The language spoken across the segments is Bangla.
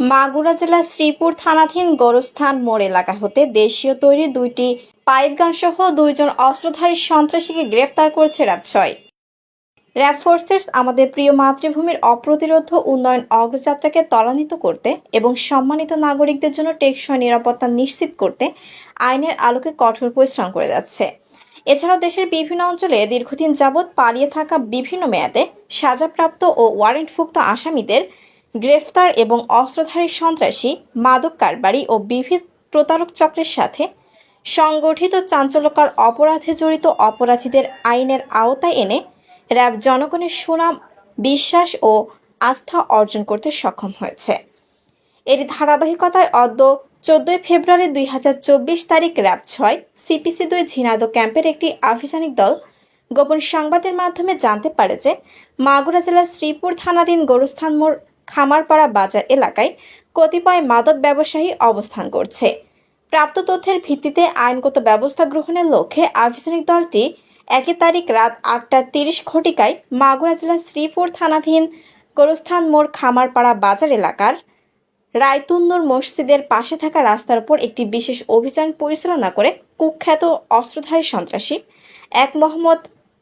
মাগুরা জেলার শ্রীপুর থানাধীন গোরস্থান মোড় এলাকা হতে দেশীয় তৈরি দুইটি পাইপগান সহ দুইজন অস্ত্রধারী সন্ত্রাসীকে গ্রেফতার করেছে র্যাব ছয়। র্যাব ফোর্সেস আমাদের প্রিয় মাতৃভূমির অপ্রতিরোধ উন্নয়ন অগ্রযাত্রাকে ত্বরান্বিত করতে এবং সম্মানিত নাগরিকদের জন্য টেকসই নিরাপত্তা নিশ্চিত করতে আইনের আলোকে কঠোর পরিশ্রম করে যাচ্ছে। এছাড়াও দেশের বিভিন্ন অঞ্চলে দীর্ঘদিন যাবৎ পালিয়ে থাকা বিভিন্ন মেয়াদে সাজাপ্রাপ্ত ও ওয়ারেন্টভুক্ত আসামিদের গ্রেফতার এবং অস্ত্রধারী সন্ত্রাসী মাদক কারবারি ও বিভিন্ন প্রতারক চক্রের সাথে সংগঠিত চাঞ্চল্যকর অপরাধে জড়িত অপরাধীদের আইনের আওতায় এনে র্যাব জনগণের সুনাম, বিশ্বাস ও আস্থা অর্জন করতে সক্ষম হয়েছে। এর ধারাবাহিকতায় অদ্য চোদ্দই ফেব্রুয়ারি দুই হাজার চব্বিশ তারিখ র্যাব ছয় সিপিসি দুই ঝিনাইদহ ক্যাম্পের একটি আভিযানিক দল গোপন সংবাদের মাধ্যমে জানতে পারে যে মাগুরা জেলার শ্রীপুর থানাধীন গোরস্থান মোড় খামারপাড়া বাজার এলাকায় কতিপয় মাদক ব্যবসায়ী অবস্থান করছে। প্রাপ্ত তথ্যের ভিত্তিতে আইনগত ব্যবস্থা গ্রহণের লক্ষ্যে আভিযানিক দলটি একই তারিখ রাত আটটা তিরিশ ঘটিকায় মাগুরা জেলার শ্রীপুর থানাধীন গোরস্থান মোড় খামারপাড়া বাজার এলাকার রায়তুন্নুর মসজিদের পাশে থাকা রাস্তার উপর একটি বিশেষ অভিযান পরিচালনা করে কুখ্যাত অস্ত্রধারী সন্ত্রাসী এক মোহাম্মদ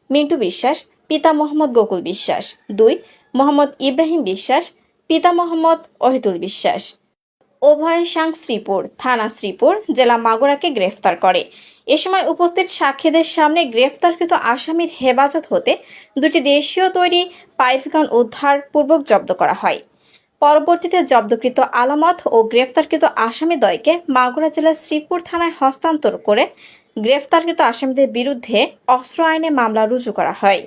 মিন্টু বিশ্বাস, পিতা মোহাম্মদ গোকুল বিশ্বাস, দুই মোহাম্মদ ইব্রাহিম বিশ্বাস পিতা মোহাম্মদ অহিদুল বিশ্বাস। উভয় সাং শ্রীপুর, থানা শ্রীপুর, জেলা মাগুরাকে গ্রেফতার করে। এ সময় উপস্থিত সাক্ষীদের সামনে গ্রেফতারকৃত আসামির হেফাজত হতে দুটি দেশীয় তৈরি পাইপগান উদ্ধার পূর্বক জব্দ করা হয়। পরবর্তীতে জব্দকৃত আলামত ও গ্রেফতারকৃত আসামিদ্বয়কে মাগুরা জেলার শ্রীপুর থানায় হস্তান্তর করে গ্রেফতারকৃত আসামিদের বিরুদ্ধে অস্ত্র আইনে মামলা রুজু করা হয়।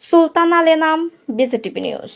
সুলতানা লেনাম, বিজেটিভি নিউজ।